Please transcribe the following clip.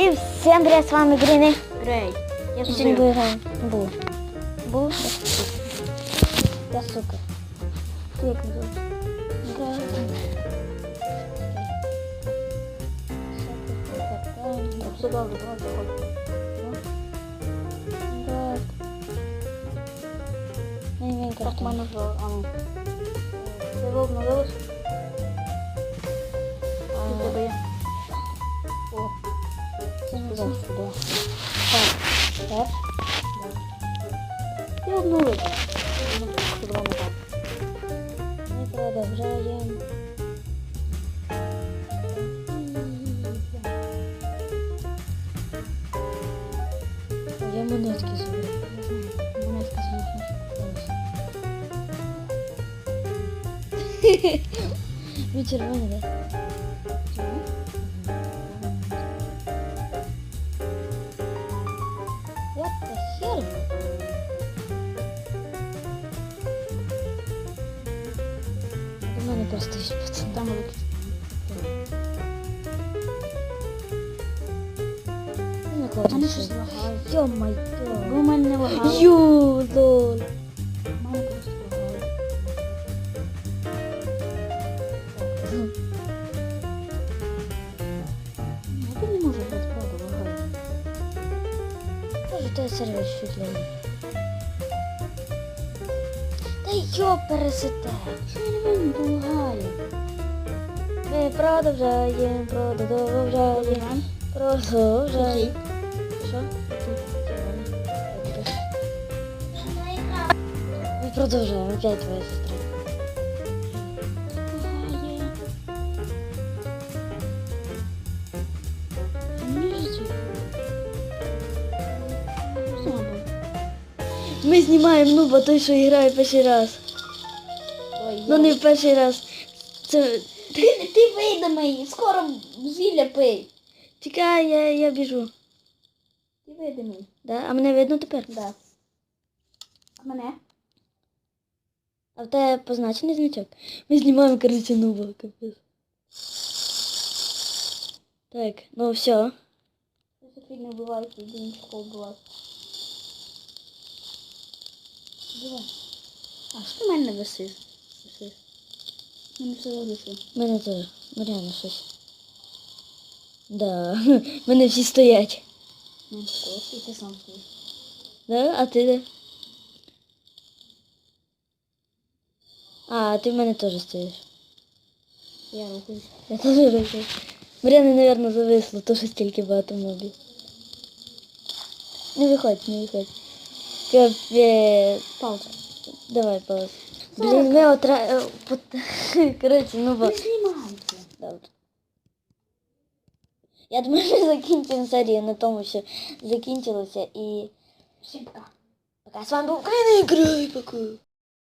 І всім привіт, з вами Гріни. Грей. Я І тут сьогодні жив. буде граємо. Бу. Бу. Я сука. Ти як не звуть? Все добре, давай заходь. Так, в мене вже, а ну. Це ви обновилось? Так, так. І обновити. Ну, з вами так. Ми продовжаємо. Я монетки собі. Мене сказано, Ви червоні, да? Мене просто є пацан. Там. Не не кладуть щось лагає. Йо-моє. У мене не лагали. Ю, лол. Той сервер чуть ли. Та йо пересете. Що я не. Ми продовжаємо, продовжаємо, продовжаємо. Що? Ми продовжуємо, опять твоя сестра. Ми знімаємо нуба той, що грає перший раз. Ой, Ну не в перший раз. Це. Ти, ти видимий, скоро зілля пий. Чекай, я, я біжу. Ти видимий. Да? А мене видно тепер? Да. А мене? А в тебе позначений значок? Ми знімаємо, коротше, нуба, капець. Так, ну все. Ти не йди нічого вбивати. Давай. А що в мене. У Мене все залишило. Мене теж. Реально щось. Да. Мене всі стоять. Ну, і ти сам стоїш. Да? А ти де? А, ти в мене теж стоїш. Я рухаюсь. Я теж рухаю. Мар'яна, наверное, зависло, то що стільки багато мобів. Не виходь, не виходь. Капець. Пауза. Давай, пауз. Блин, мы утра... Короче, ну вот. Да, вот. Я думаю, ми закінчимо серію на тому, що закінчилося і... Всім пока. Пока з вами був Україна і грай, пока.